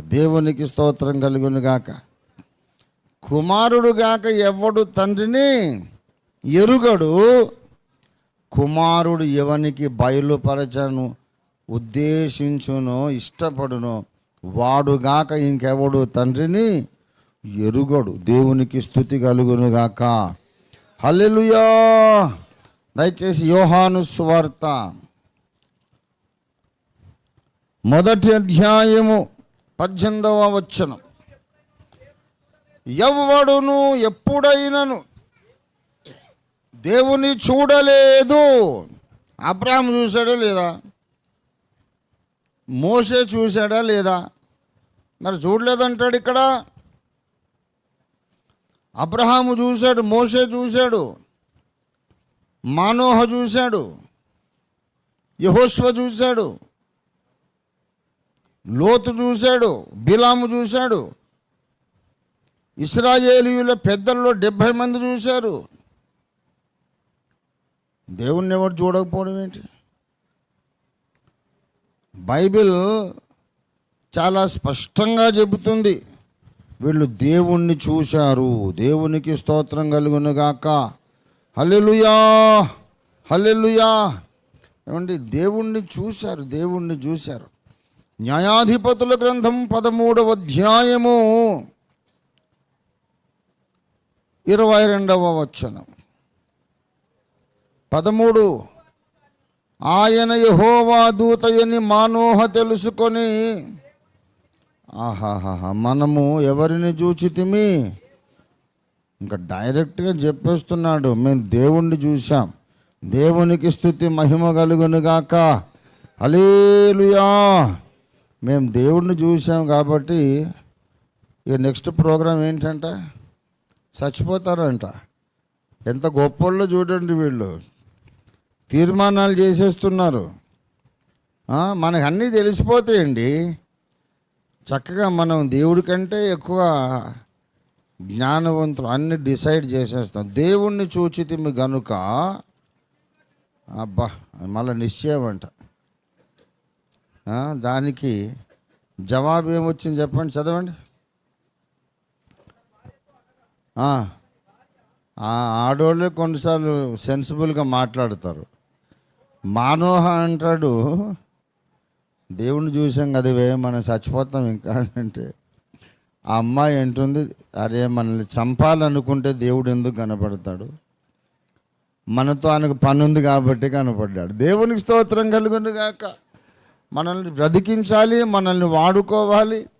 దేవునికి స్తోత్రం కలుగునుగాక గాక. ఎవడు తండ్రిని ఎరుగడు? కుమారుడు ఎవనికి బయలుపరచను ఉద్దేశించును ఇష్టపడును? వాడుగాక ఇంకెవడు తండ్రిని ఎరుగడు. దేవునికి స్థుతి కలుగును గాక. దయచేసి యోహాను సువార్త. మొదటి అధ్యాయము పద్దెనిమిదవ వచ్చనం ఎవడును ఎప్పుడైనను దేవుని చూడలేదు. అబ్రాహం చూశాడా లేదా? మోసే చూశాడా లేదా? మరి చూడలేదంటాడు ఇక్కడ. అబ్రహాము చూశాడు మోసే చూశాడు మానోహ చూశాడు యహోశ్వ చూశాడు లోతు చూశాడు బిలాము చూశాడు. ఇస్రాయేలీయుల పెద్దల్లో డెబ్భై మంది చూశారు. దేవుణ్ణి ఎవరు చూడకపోవడం ఏంటి? బైబిల్ చాలా స్పష్టంగా చెబుతుంది. వీళ్ళు దేవుణ్ణి చూశారు. దేవునికి స్తోత్రం కలుగునుగాక. హల్లెలుయా! హల్లెలుయా! ఏమండి? దేవుణ్ణి చూశారు దేవుణ్ణి చూశారు. న్యాయాధిపతుల గ్రంథం పదమూడవ అధ్యాయము ఇరవై రెండవ వచనం. పదమూడు ఆయన యహోవా దూతయని మానోహ తెలుసుకొని ఆహాహా మనము ఎవరిని చూచితిమి? ఇంకా డైరెక్ట్గా చెప్పేస్తున్నాడు మేము దేవుణ్ణి చూసాం దేవునికి స్థుతి మహిమ కలుగునుగాక. అలేలుయా మేము దేవుణ్ణి చూసాం కాబట్టి ఇక నెక్స్ట్ ప్రోగ్రాం ఏంటంట? చచ్చిపోతారంట. ఎంత గొప్పళ్ళు చూడండి వీళ్ళు. తీర్మానాలు చేసేస్తున్నారు. మనకు అన్నీ తెలిసిపోతాయండి. చక్కగా మనం దేవుడి కంటే ఎక్కువ జ్ఞానవంతులు అన్ని డిసైడ్ చేసేస్తాం. దేవుణ్ణి చూచితిమి గనుక అబ్బా మళ్ళీ నిశ్చయం అంట దానికి జవాబు ఏమొచ్చింది చెప్పండి చదవండి. ఆడోళ్ళు కొన్నిసార్లు సెన్సిబుల్గా మాట్లాడతారు. మానోహ అంటాడు దేవుణ్ణి చూసాం కదివే మనం చచ్చిపోతాం ఇంకా అంటే. ఆ అమ్మాయి అంటుంది అరే మనల్ని చంపాలనుకుంటే దేవుడు ఎందుకు కనపడతాడు? మనతో ఆయనకు పని ఉంది కాబట్టి కనపడ్డాడు. దేవునికి స్తోత్రం కలుగుండు గాక. మనల్ని బ్రతికించాలి మనల్ని వాడుకోవాలి.